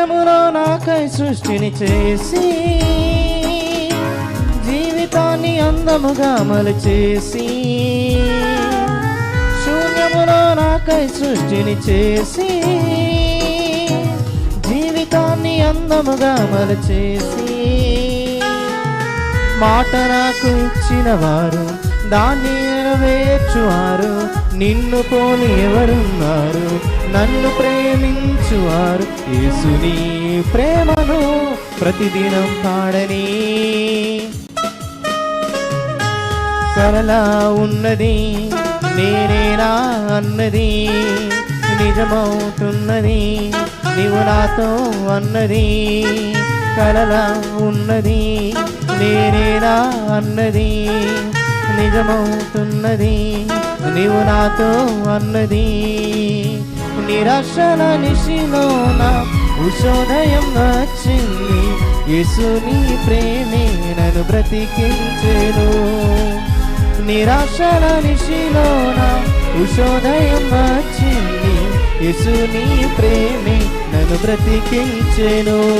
శూన్యములో నాకై సృష్టిని చేసి జీవితాన్ని అందముగా అమలు చేసి శూన్యములో నాకై సృష్టిని చేసి జీవితాన్ని అందముగా మలచేసి మాట నాకు ఇచ్చిన వారు దాన్ని నెరవేర్చువారు నిన్ను పోలి ఎవరున్నారు? నన్ను ప్రేమించువారు యేసుని ప్రేమను ప్రతిదినం పాడని. కలలా ఉన్నది నేనేనా అన్నది నిజమవుతున్నది నీవు నాతో అన్నది. కలలా ఉన్నది నేనేనా అన్నది. నిజమవుతున్నది. నీవు నాతో అన్నది. నిరాశల నిశిలోన ఉషోదయం వచ్చింది. యేసుని ప్రేమే నన్ను బ్రతికించెను. నిరాశల నిశిలోన ఉషోదయం వచ్చింది. యేసుని ప్రేమే నన్ను బ్రతికించెను.